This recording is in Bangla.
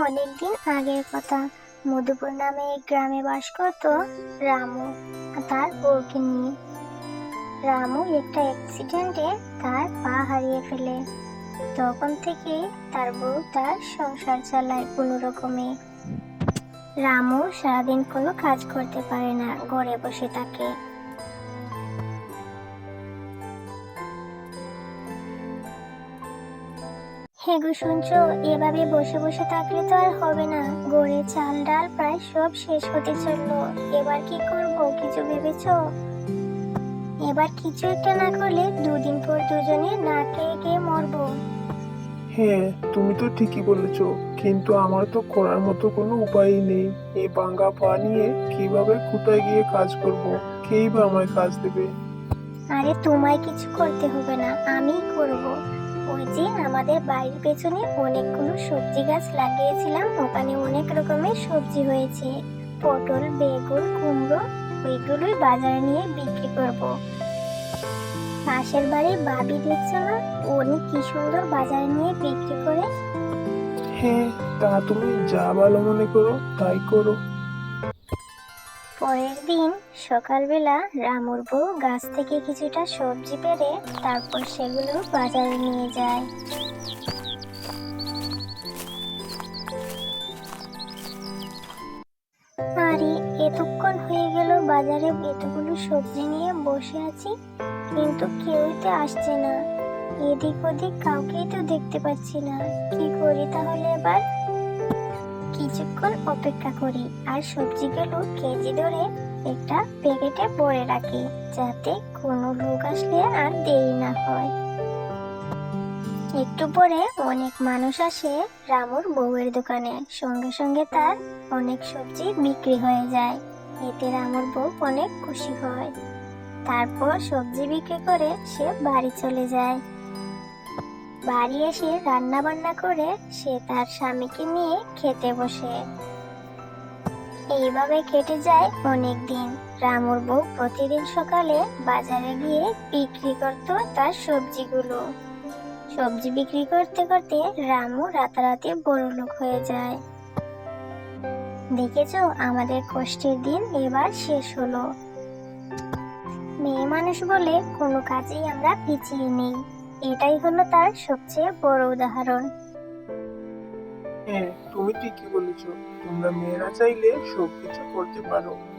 অনেকদিন আগের কথা। মধুপুর নামে গ্রামে বাস করত রামু তার বউকে নিয়ে। রামু একটা অ্যাক্সিডেন্টে তার পা হারিয়ে ফেলে। তখন থেকে তার বউ তার সংসার চালায় কোনো রকমে। রামু সারাদিন কোনো কাজ করতে পারে না, ঘরে বসে থাকে। হে গো শুনছো? এভাবে বসে বসে থাকলে তো আর হবে না। গড়ে চাল ডাল প্রায় সব শেষ হতে চলল। এবার কি করব কিছু ভেবেছো? এবার কিছু একটা না করলে দুদিন পর দুজনে না খেয়ে খেয়ে মরবো। হ্যাঁ তুমি তো ঠিকই বলেছ কিন্তু আমার তো করার মতো কোনো উপায়ই নেই। এই বাঙ্গা পা নিয়ে কীভাবে কোথায় গিয়ে কাজ করব? কেই বা আমায় কাজ দেবে? আরে তোমায় কিছু করতে হবে না আমিই করব। ওই যে আমাদের বাড়ির পেছনে অনেকগুলো সবজি গাছ লাগিয়েছিলাম। ওখানে অনেক রকমের সবজি হয়েছে। পটল, বেগুন, কুমড়ো ওইগুলোই বাজারে নিয়ে বিক্রি করব। পাশের বাড়ির বাবি দেখছ না? উনি কি সুন্দর বাজারে নিয়ে বিক্রি করে। হ্যাঁ তা তুমি যা ভালো মনে করো, তাই করো। পরের দিন সকালবেলা রামুর বউ গাছ থেকে কিছুটা সবজি পেরে তারপর সেগুলো বাজারে নিয়ে যায়। আরে, এতক্ষণ হয়ে গেল বাজারে এতগুলো সবজি নিয়ে বসে আছি, কিন্তু কেউই তো আসছে না। এদিক ওদিক কাউকেই তো দেখতে পাচ্ছি না। কি করি তাহলে এবার? কিছুক্ষণ অপেক্ষা করি আর সবজিগুলো কেজি ধরে একটা প্যাকেটে ভরে রাখি যাতে কোনো লোক আসলে আর দেরি না হয়। একটু পরে অনেক মানুষ আসে রামুর বউয়ের দোকানে। সঙ্গে সঙ্গে তার অনেক সবজি বিক্রি হয়ে যায়। এতে রামুর বউ অনেক খুশি হয়। তারপর সবজি বিক্রি করে সে বাড়ি চলে যায়। বাড়ি এসে রান্না বান্না করে সে তার স্বামীকে নিয়ে খেতে বসে। এইভাবে কেটে যায় অনেক দিন রামুর বউ প্রতিদিন সকালে বাজারে গিয়ে বিক্রি করত তার সবজিগুলো। সবজি বিক্রি করতে করতে রামু রাতারাতি বড় লোক হয়ে যায়। দেখেছ, আমাদের কষ্টের দিন এবার শেষ হলো। মেয়ে মানুষ বলে কোনো কাজেই আমরা পিছিয়ে নেই। এটাই হলো তার সবচেয়ে বড় উদাহরণ। হ্যাঁ তুমি ঠিকই বলেছ। তোমরা মেয়েরা চাইলে সবকিছু করতে পারো।